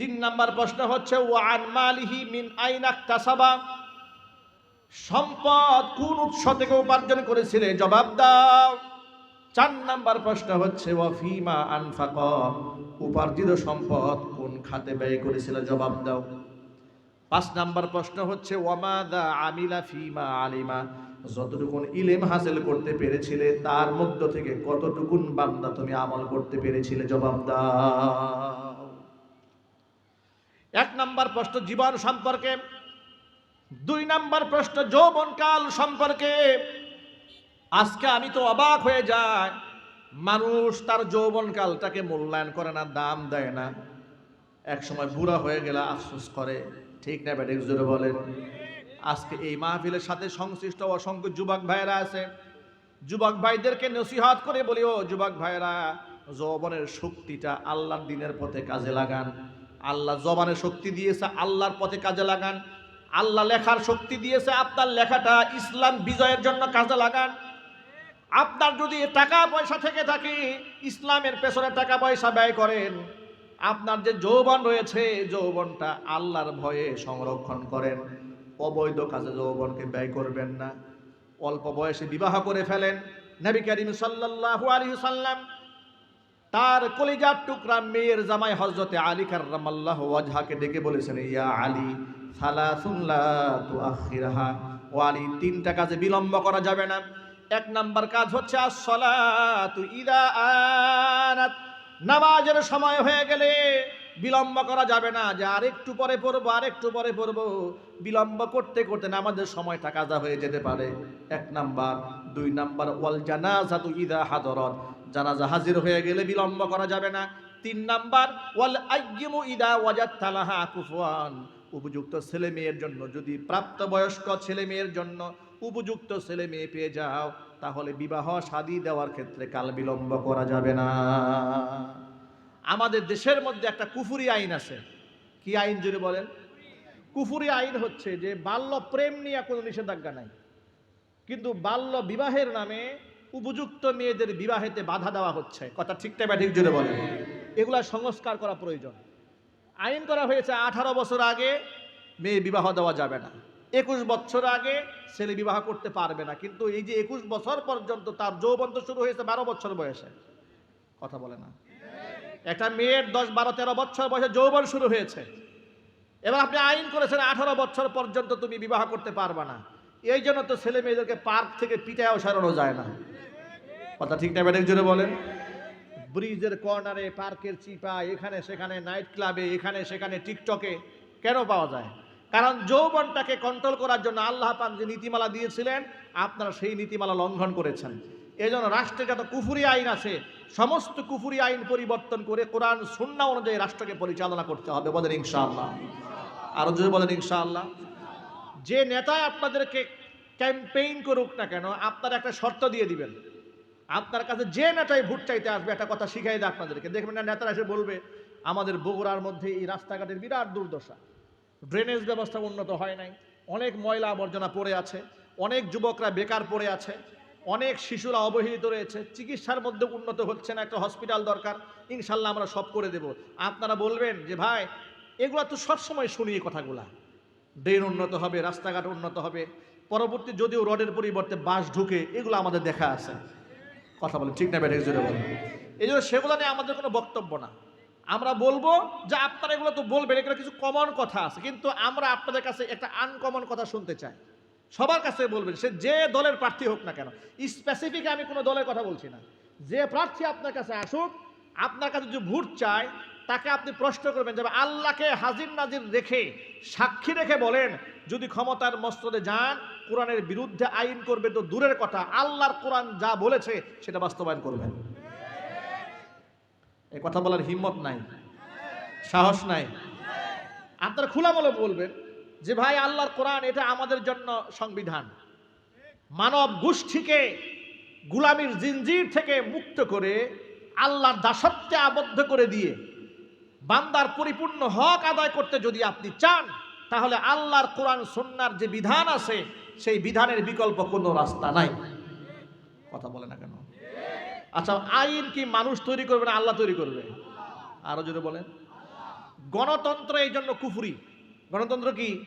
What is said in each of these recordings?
তিন নাম্বার প্রশ্ন হচ্ছে ওয়ান মালিহি মিন আইনাক তাসাবা সম্পদ কোন উৎস থেকে উপার্জন করেছিলে? জবাব দাও। চার নাম্বার প্রশ্ন হচ্ছে ওয়াফিমা আনফাক? উপার্জিত সম্পদ কোন খাতে ব্যয় করেছিল? জবাব দাও। পাঁচ নাম্বার প্রশ্ন হচ্ছে ওয়ামাদা আমিলা ফিমা আলিমা? যতটুকুন ইলেম হাসিল করতে পেরেছিলে, তার মধ্য থেকে কতটুকুন বান্দা তুমি আমল করতে পেরেছিলে? জবাব দাও। এক নাম্বার প্রশ্ন জীবন সম্পর্কে, দুই নাম্বার প্রশ্ন যৌবনকাল সম্পর্কে। আজকে আমি তো অবাক হয়ে যাই, মানুষ তার যৌবনকালটাকে মূল্যায়ন করে না, দাম দেয় না। এক সময় বুড়া হয়ে গেলে আফসোস করে, ঠিক না ব্যাটিক জোরে বলেন। আজকে এই মাহফিলের সাথে সংশ্লিষ্ট অসংখ্য যুবক ভাইয়েরা আছে। যুবক ভাইদেরকে নসিহাত করে বলি, ও যুবক ভাইয়েরা, যৌবনের শক্তিটা আল্লাহর দিনের পথে কাজে লাগান। আল্লাহ জবানের শক্তি দিয়েছে, আল্লাহর পথে কাজে লাগান। আল্লাহ লেখার শক্তি দিয়েছে, আপনার লেখাটা ইসলাম বিজয়ের জন্য কাজে লাগান। আপনার যদি টাকা পয়সা থেকে থাকে, ইসলামের পেছনে টাকা পয়সা ব্যয় করেন, আপনার যে যৌবন রয়েছে, যৌবনটা আল্লাহর ভয়ে সংরক্ষণ করেন। অবৈধ কাজে যৌবনকে ব্যয় করবেন না। অল্প বয়সে বিবাহ করে ফেলেন। নবী করিম সাল্লাল্লাহু আলাইহি সাল্লাম তার কলিজার টুকরা মেয়ের জামাই হজরতে আলী কার্রামাল্লাহ ওয়াজহাকে ডেকে বলেছেন, ইয়া আলী তুআখিরহা। ও আলী, তিনটা কাজে বিলম্ব করা যাবে না। এক নাম্বার কাজ হচ্ছে, আস-সালাতু ইদা আনাত। নামাজের সময় হয়ে গেলে বিলম্ব করা যাবে না, যে আরেকটু পরে পড়ব, আরেকটু পরে পড়ব। বিলম্ব করতে করতে নামাজের সময়টা কাজা হয়ে যেতে পারে। এক নাম্বার। দুই নাম্বার, ওয়াল জানাজাতু ইদা হাদরত। জানাজা হাজির হয়ে গেলে বিলম্ব করা যাবে না। তিন নাম্বার, ওয়াল আইয়িমু ইদা ওয়াজাত তালাহা কুফওয়ান উপযুক্ত ছেলে মেয়ের জন্য, যদি প্রাপ্তবয়স্ক ছেলে মেয়ের জন্য উপযুক্ত ছেলে মেয়ে পেয়ে যাও, তাহলে বিবাহ শাদী দেওয়ার ক্ষেত্রে কাল বিলম্ব করা যাবে না। আমাদের দেশের মধ্যে একটা কুফুরি আইন আছে। কি আইন যদি বলেন? কুফুরি আইন হচ্ছে যে, বাল্য প্রেম নিয়ে কোনো নিষেধাজ্ঞা নাই। কিন্তু বাল্য বিবাহের নামে উপযুক্ত মেয়েদের বিবাহেতে বাধা দেওয়া হচ্ছে। কথা ঠিকটা বা ঠিক জুড়ে বলেন। এগুলা সংস্কার করা প্রয়োজন। আইন করা হয়েছে আঠারো বছর আগে মেয়ে বিবাহ দেওয়া যাবে না। একুশ বছর আগে ছেলে বিবাহ করতে পারবে না। কিন্তু এই যে একুশ বছর পর্যন্ত তার যৌবন তো শুরু হয়েছে বারো বছর বয়সে। কথা বলে না। একটা মেয়ের দশ বারো তেরো বছর বয়সে যৌবন শুরু হয়েছে। এবার আপনি আইন করেছেন আঠারো বছর পর্যন্ত তুমি বিবাহ করতে পারবে না। এই জন্য তো ছেলে মেয়েদেরকে পার্ক থেকে পিটায়ও সারানো যায় না। কথা ঠিক না, ম্যাডাম জুড়ে বলেন। ব্রিজের কর্নারে, পার্কের চিপা, এখানে সেখানে নাইট ক্লাবে, এখানে সেখানে টিকটকে কেন পাওয়া যায়? কারণ যৌবনটাকে কন্ট্রোল করার জন্য আল্লাহ পাক যে নীতিমালা দিয়েছিলেন, আপনারা সেই নীতিমালা লঙ্ঘন করেছেন। এই জন্য রাষ্ট্রে যত কুফুরি আইন আছে, সমস্ত কুফুরি আইন পরিবর্তন করে কোরআন, সুন্না অনুযায়ী রাষ্ট্রকে পরিচালনা করতে হবে, বলেন ইনশাআল্লাহ। আরও যদি বলেন ইনশাআল্লাহ। যে নেতায় আপনাদেরকে ক্যাম্পেইন করুক না কেন, আপনারা একটা শর্ত দিয়ে দিবেন। আপনার কাছে যে নেতাই ভোট চাইতে আসবে, একটা কথা শিখাই দেয় আপনাদেরকে। দেখবেন না, নেতারা এসে বলবে, আমাদের বগুড়ার মধ্যে এই রাস্তাঘাটের বিরাট দুর্দশা। ড্রেনেজ ব্যবস্থা উন্নত হয় নাই। অনেক ময়লা আবর্জনা পড়ে আছে। অনেক যুবকরা বেকার পড়ে আছে। অনেক শিশুরা অবহেলিত রয়েছে। চিকিৎসার মধ্যে উন্নত হচ্ছে না। একটা হসপিটাল দরকার। ইনশাল্লাহ আমরা সব করে দেব। আপনারা বলবেন যে, ভাই, এগুলো তো সবসময় শুনি এই কথাগুলা। ড্রেন উন্নত হবে, রাস্তাঘাট উন্নত হবে। পরবর্তী যদিও রডের পরিবর্তে বাস ঢুকে, এগুলো আমাদের দেখা আছে। কথা বলেন, ঠিক না ব্যাটারি জুড়ে বলেন। এই জন্য সেগুলো নিয়ে আমাদের কোনো বক্তব্য না। আমরা বলব যে আপনারা এগুলো তো বলবেন, এগুলো কিছু কমন কথা আছে, কিন্তু আমরা আপনাদের কাছে একটা আনকমন কথা শুনতে চাই। সবার কাছে বলবেন, সে যে দলের প্রার্থী হোক না কেন স্পেসিফিক আমি কোনো দলের কথা বলছি না। যে প্রার্থী আপনার কাছে আসুক, আপনার কাছে যদি ভোট চায় তাকে আপনি প্রশ্ন করবেন, যে আল্লাহকে হাজির নাজির রেখে, সাক্ষী রেখে বলেন, যদি ক্ষমতার মস্তদে যান, কোরআনের বিরুদ্ধে আইন করবে তো দূরের কথা, আল্লাহর কোরআন যা বলেছে, সেটা বাস্তবায়ন করবেন। এই কথা বলার হিম্মত নাই, সাহস নাই। আপনারা খোলা বলে বলবেন, যে ভাই, আল্লাহর কোরআন এটা আমাদের জন্য সংবিধান। মানব গোষ্ঠীকে গুলামির জিনজির থেকে মুক্ত করে, আল্লাহর দাসত্বে আবদ্ধ করে দিয়ে বান্দার পরিপূর্ণ হক আদায় করতে যদি আপনি চান, তাহলে আল্লাহর কোরআন সন্ন্যার যে বিধান আছে, সেই বিধানের বিকল্প কোনো রাস্তা নাই। কথা বলে না কেন? আচ্ছা আইন কি মানুষ তৈরি করবে না আল্লাহ তৈরি করবে? আরও যদি বলেন। গণতন্ত্র এই জন্য কুফুরি। গণতন্ত্র কি?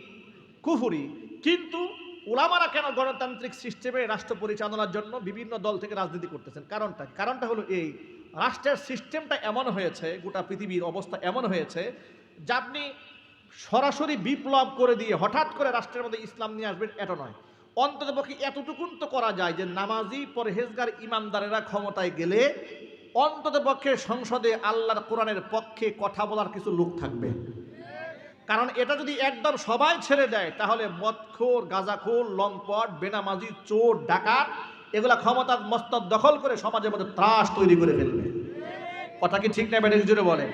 কুফুরি। কিন্তু ওলামারা কেন গণতান্ত্রিক সিস্টেমে রাষ্ট্র পরিচালনার জন্য বিভিন্ন দল থেকে রাজনীতি করতেছেন? কারণটা কারণটা হলো এই রাষ্ট্রের সিস্টেমটা এমন হয়েছে, গোটা পৃথিবীর অবস্থা এমন হয়েছে, যে আপনি সরাসরি বিপ্লব করে দিয়ে হঠাৎ করে রাষ্ট্রের মধ্যে ইসলাম নিয়ে আসবেন, এটা নয়। অন্তত পক্ষে এতটুকুন তো করা যায় যে নামাজি, পরহেজগার ইমানদারেরা ক্ষমতায় গেলে অন্তত পক্ষে সংসদে আল্লাহর কোরআনের পক্ষে কথা বলার কিছু লোক থাকবে। কারণ এটা যদি একদম সবাই ছেড়ে দেয়, তাহলে মদখোর, গাঁজাখোর, লম্পট, বেনামাজি, চোর, ডাকাত এগুলা ক্ষমতার মস্তক দখল করে সমাজের মধ্যে ত্রাস তৈরি করে ফেলবে। কথা কি ঠিক না ব্যাটারি জুড়ে বলে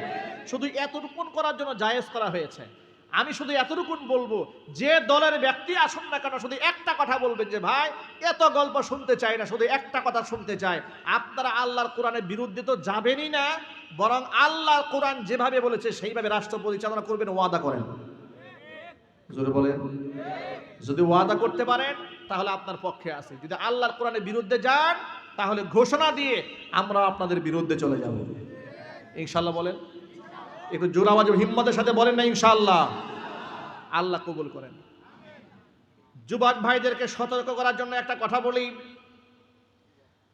শুধু এতটুকুন করার জন্য জায়েজ করা হয়েছে। আমি শুধু এতটুকুন বলব, যে দলের ব্যক্তি আসুন না কেন, শুধু একটা কথা বলবেন যে, ভাই, এত গল্প শুনতে চাই না, শুধু একটা কথা শুনতে চাই। আপনারা আল্লাহর কোরআনের বিরুদ্ধে তো যাবেনই না, বরং আল্লাহর কোরআন যেভাবে বলেছে, সেইভাবে রাষ্ট্র পরিচালনা করবেন, ওয়াদা করেন। জোরে বলেন। যদি ওয়াদা করতে পারেন, তাহলে আপনার পক্ষে আছে। যদি আল্লাহর কোরআনের বিরুদ্ধে যান, তাহলে ঘোষণা দিয়ে আমরা আপনাদের বিরুদ্ধে চলে যাব। ইনশাল্লাহ বলেন। একটু জোর আওয়াজে হিম্মতের সাথে বলেন না, ইনশাআল্লাহ। আল্লাহ কবুল করেন। যুবক ভাইদেরকে সতর্ক করার জন্য একটা কথা বলি।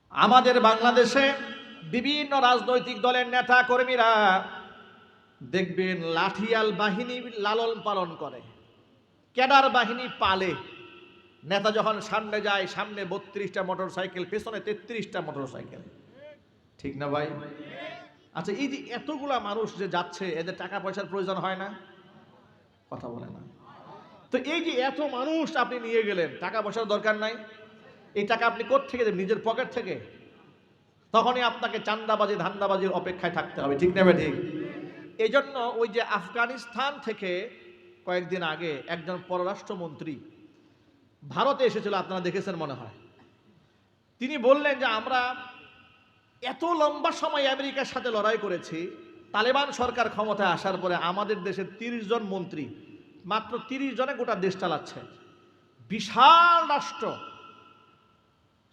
আমাদের বাংলাদেশে বিভিন্ন রাজনৈতিক দলের নেতা কর্মীরা দেখবেন লাঠিয়াল বাহিনী লালন পালন করে। ক্যাডার বাহিনী পালে। নেতা যখন সামনে যায়, সামনে বত্রিশটা মোটর সাইকেল পেছনে তেত্রিশটা মোটর সাইকেল ঠিক না ভাই? আচ্ছা এই যে এতগুলা মানুষ যে যাচ্ছে, এদের টাকা পয়সার প্রয়োজন হয় না? কথা বলে না। তো এই যে এত মানুষ আপনি নিয়ে গেলেন টাকা পয়সার দরকার নাই। এই টাকা আপনি থেকে দেবেন? নিজের পকেট থেকে? তখনই আপনাকে চান্দাবাজি, ধান্দাবাজির অপেক্ষায় থাকতে হবে। ঠিক নেবে ঠিক। এই জন্য ওই যে আফগানিস্তান থেকে কয়েকদিন আগে একজন পররাষ্ট্রমন্ত্রী ভারতে এসেছিল, আপনারা দেখেছেন মনে হয়। তিনি বললেন যে, আমরা এত লম্বা সময় আমেরিকার সাথে লড়াই করেছি, তালেবান সরকার ক্ষমতায় আসার পরে আমাদের দেশের তিরিশ জন মন্ত্রী, মাত্র তিরিশ জনে গোটা দেশ চালাচ্ছে। বিশাল রাষ্ট্র,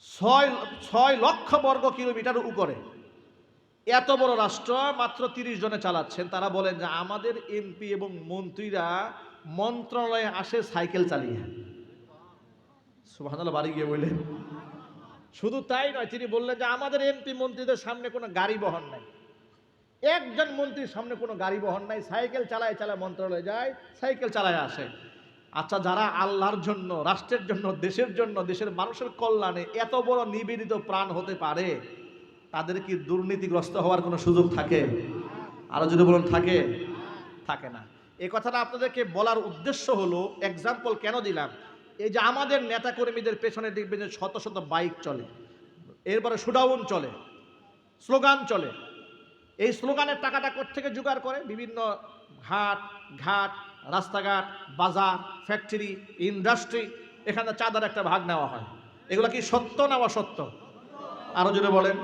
ছয় ছয় লক্ষ বর্গ কিলোমিটার উপরে। এত বড় রাষ্ট্র, মাত্র তিরিশ জনে চালাচ্ছেন। তারা বলেন যে আমাদের এমপি এবং মন্ত্রীরা মন্ত্রণালয়ে আসে সাইকেল চালিয়ে। সুবহানাল্লাহ, বাড়ি গিয়ে বললেন। শুধু তাই নয়, তিনি বললেন যে আমাদের এমপি মন্ত্রীদের সামনে কোনো গাড়ি বহন নাই। একজন মন্ত্রীর সামনে কোনো গাড়ি বহন নাই, সাইকেল চালায় চালায় মন্ত্রণালয়ে যায়, সাইকেল চালায় আসে। আচ্ছা যারা আল্লাহর জন্য, রাষ্ট্রের জন্য, দেশের জন্য, দেশের মানুষের কল্যাণে এত বড় নিবেদিত প্রাণ হতে পারে তাদের কি দুর্নীতিগ্রস্ত হওয়ার কোনো সুযোগ থাকে? আরও যদি বলুন, থাকে? থাকে না। এই কথাটা আপনাদেরকে বলার উদ্দেশ্য হলো এক্সাম্পল কেন দিলাম? এই যে আমাদের নেতাকর্মীদের পেছনে দেখবেন যে শত শত বাইক চলে, এরপরে শুডাউন চলে, স্লোগান চলে। এই স্লোগানের টাকাটা থেকে জোগাড় করে? বিভিন্ন ঘাট ঘাট, রাস্তাঘাট, বাজার ফ্যাক্টরি ইন্ডাস্ট্রি এখানে চাঁদার একটা ভাগ নেওয়া হয়। এগুলো কি সত্য না অসত্য? আরও জোরে বলেন।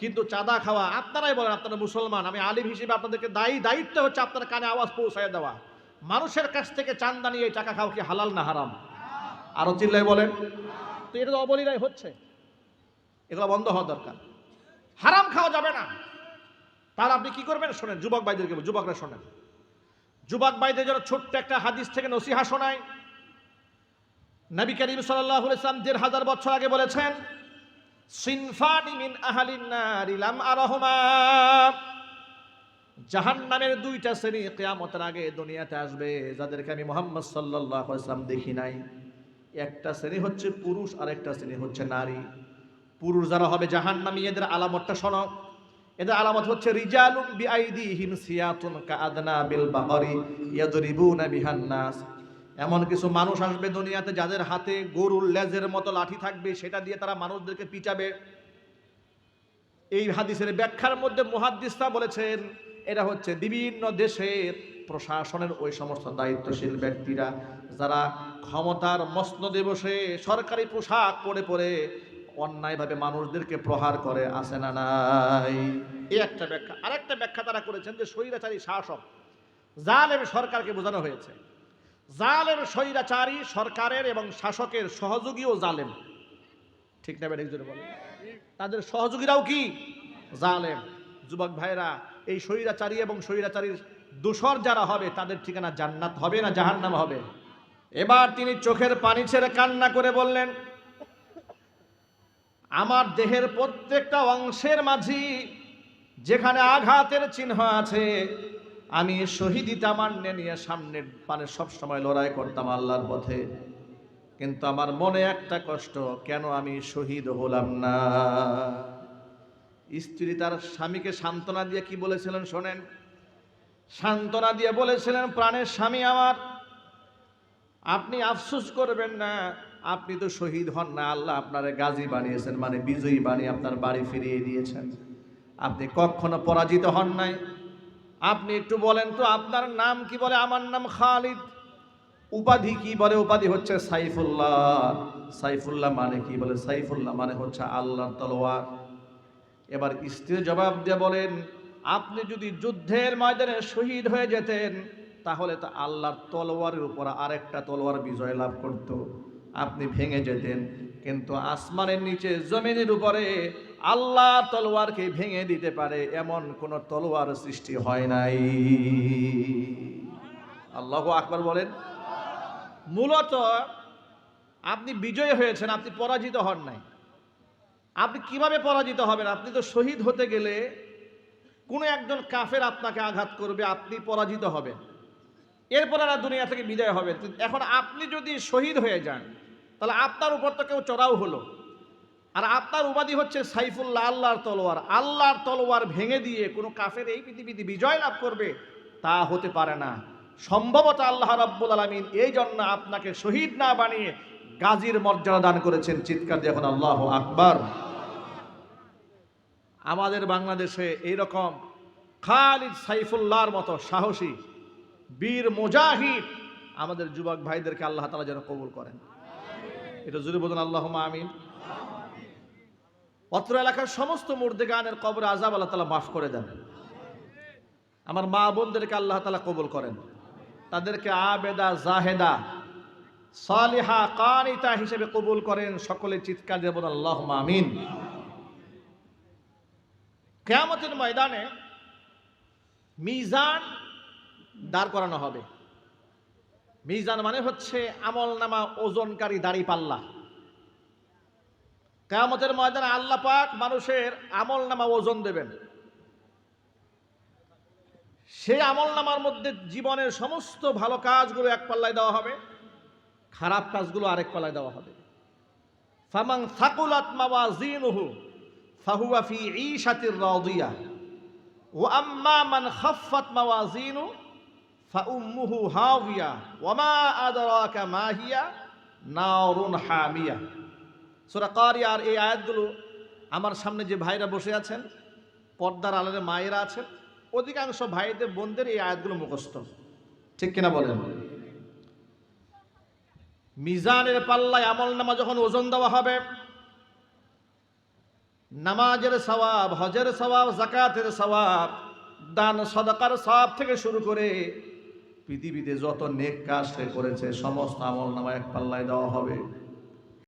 কিন্তু চাঁদা খাওয়া, আপনারাই বলেন আপনারা মুসলমান, আমি আলিম হিসেবে আপনাদেরকে দায়ী, দায়িত্ব হচ্ছে আপনার কানে আওয়াজ পৌঁছায় দেওয়া। মানুষের কাছ থেকে চান্দা নিয়ে টাকা খাওয়া কি হালাল না হারাম? আরও চিল্লাই বলেন। তো এটা তো অবলীলায় হচ্ছে। এগুলো বন্ধ হওয়া দরকার। হারাম খাওয়া যাবে না। তার আপনি কি করবেন? শোনেন, যুবক ভাইদেরকে, যুবকরা শোনেন। যুবক ভাইদের যেন ছোট্ট একটা হাদিস থেকে নসিহা শোনায় নবী করিম সাল্লাহ ইসলাম দেড় হাজার বছর আগে বলেছেন সিনফানি মিন আহালিন নারি লাম আরহুমা। জাহান্নামের দুইটা শ্রেণি কিয়ামতের আগে দুনিয়াতে আসবে, যাদেরকে আমি মোহাম্মদ সাল্লাল্লাহু আলাইহি দেখি নাই। একটা শ্রেণি হচ্ছে পুরুষ আর একটা শ্রেণি হচ্ছে নারী। পুরুষ যারা হবে জাহান্নামী, এদের আলামতটা শোনো। এদের আলামত হচ্ছে রিজালুম বিআইদিহিম সিয়াতুন কাআদনা বিল বাহরি ইয়াদরিবুনা বিহান নাস। এমন কিছু মানুষ আসবে দুনিয়াতে যাদের হাতে গরুর লেজের মতো লাঠি থাকবে, সেটা দিয়ে তারা মানুষদেরকে পিটাবে। এই হাদিসের ব্যাখ্যার মধ্যে মুহাদ্দিসরা বলেছেন এটা হচ্ছে বিভিন্ন দেশের প্রশাসনের ওই সমস্ত দায়িত্বশীল ব্যক্তিরা, যারা ক্ষমতার মসনদে বসে সরকারি পোশাক পরে পরে অন্যায়ভাবে মানুষদেরকে প্রহার করে আসে না নাই? এই একটা ব্যাখ্যা। আরেকটা ব্যাখ্যা তারা করেছেন যে স্বৈরাচারী শাসক, জালেম সরকারকে বোঝানো হয়েছে। জালেম স্বৈরাচারী সরকারের এবং শাসকের সহযোগীও জালেম। ঠিক না বেড়ে জোরে বলে তাদের সহযোগীরাও কি? জালেম। যুবক ভাইরা এই স্বৈরাচারী এবং স্বৈরাচারীর দূষর যারা হবে, তাদের ঠিকানা জান্নাত হবে না জাহান্নাম হবে? এবার তিনি চোখের পানি ছেড়ে কান্না করে বললেন, আমার দেহের প্রত্যেকটা অংশের মাঝি যেখানে আঘাতের চিহ্ন আছে আমি শহীদি তামান্নে নিয়ে সামনের পানে সবসময় লড়াই করতাম আল্লাহর পথে। কিন্তু আমার মনে একটা কষ্ট, কেন আমি শহীদ হলাম না? স্ত্রী তার স্বামীকে সান্ত্বনা দিয়ে কি বলেছিলেন শোনেন? সান্ত্বনা দিয়ে বলেছিলেন, প্রাণের স্বামী আমার, আপনি আফসোস করবেন না, আপনি তো শহীদ হন না, আল্লাহ আপনার গাজী বানিয়েছেন মানে বিজয়ী বানিয়ে আপনার বাড়ি ফিরিয়ে দিয়েছেন। আপনি কখনো পরাজিত হন নাই? আপনি একটু বলেন তো, আপনার নাম কি বলে? আমার নাম খালিদ। উপাধি কি বলে? উপাধি হচ্ছে সাইফুল্লাহ। সাইফুল্লাহ মানে কি বলে? সাইফুল্লাহ মানে হচ্ছে আল্লাহর তলোয়ার। এবার স্ত্রী জবাব দিয়ে বলেন, আপনি যদি যুদ্ধের ময়দানে শহীদ হয়ে যেতেন, তাহলে তো আল্লাহর তলোয়ারের উপর আরেকটা তলোয়ার বিজয় লাভ করত। আপনি ভেঙে যেতেন। কিন্তু আসমানের নিচে, জমিনের উপরে আল্লাহ তলোয়ারকে ভেঙে দিতে পারে এমন কোন তলোয়ার সৃষ্টি হয় নাই। আল্লাহ আকবর বলেন। মূলত আপনি বিজয়ী হয়েছেন, আপনি পরাজিত হন নাই। আপনি কীভাবে পরাজিত হবেন? আপনি তো শহীদ হতে গেলে কোনো একজন কাফের আপনাকে আঘাত করবে, আপনি পরাজিত হবেন। এরপর আর দুনিয়া থেকে বিদায় হবে। এখন আপনি যদি শহীদ হয়ে যান, তাহলে আপনার উপর তো কেউ চড়াও হলো। আর আপনার উপাধি হচ্ছে সাইফুল্লাহ, আল্লাহর তলোয়ার। আল্লাহর তলোয়ার ভেঙে দিয়ে কোনো কাফের এই পৃথিবীতে বিজয় লাভ করবে, তা হতে পারে না। সম্ভবত আল্লাহ রাব্বুল আলমিন এই জন্য আপনাকে শহীদ না বানিয়ে গাজীর মর্যাদা দান করেছেন। চিৎকার দিয়ে এখন আল্লাহ আকবার। আমাদের বাংলাদেশে এইরকম খালিদ সাইফুল্লাহর মতো সাহসী বীর মুজাহিদ। আমাদের যুবক ভাইদেরকে আল্লাহ তালা যেন কবুল করেন। এটা জুড়ে বলুন আল্লাহ আমিন। অত্র এলাকার সমস্ত মুর্দে গানের কবর আজাব আল্লাহ তালা মাফ করে দেন। আমার মা বোনদেরকে আল্লাহ তালা কবুল করেন। তাদেরকে আবেদা, জাহেদা, সালিহা, কানিতা হিসেবে কবুল করেন। সকলে চিৎকার বলুন আল্লাহ আমিন। কেয়ামতের ময়দানে মিজান দাঁড় করানো হবে। মিজান মানে হচ্ছে আমল নামা ওজনকারী দাড়ি পাল্লা। কেয়ামতের ময়দানে আল্লাহ পাক মানুষের আমল নামা ওজন দেবেন। সেই আমল নামার মধ্যে জীবনের সমস্ত ভালো কাজগুলো এক পাল্লায় দেওয়া হবে, খারাপ কাজগুলো আরেক পাল্লায় দেওয়া হবে। ফামাং থাকুলাত মাওয়াজিনুহু ফাহুয়া ফি ঈশাতির রাদিয়া। ওয়া আম্মা মান খাফফাত মাওয়াজিনু ফাউম্মুহু হাওিয়া ওয়া মা আদরাকা মা হিয়া নারুন হামিয়া। সূরা কারিয়ার এই আয়াতগুলো আমার সামনে যে ভাইরা বসে আছেন, পর্দার আলারে মায়েরা আছেন, অধিকাংশ ভাইদের বোনদের এই আয়াতগুলো মুখস্থ। ঠিক কিনা বলেন? মিজানের পাল্লায় আমল নামা যখন ওজন দেওয়া হবে, নামাজের সওয়াব, হজের সওয়াব জাকাতের সওয়াব, দান, সদাকার সওয়াব থেকে শুরু করে পৃথিবীতে যত নেক কাজ সে করেছে সমস্ত আমল নামা এক পাল্লায় দেওয়া হবে।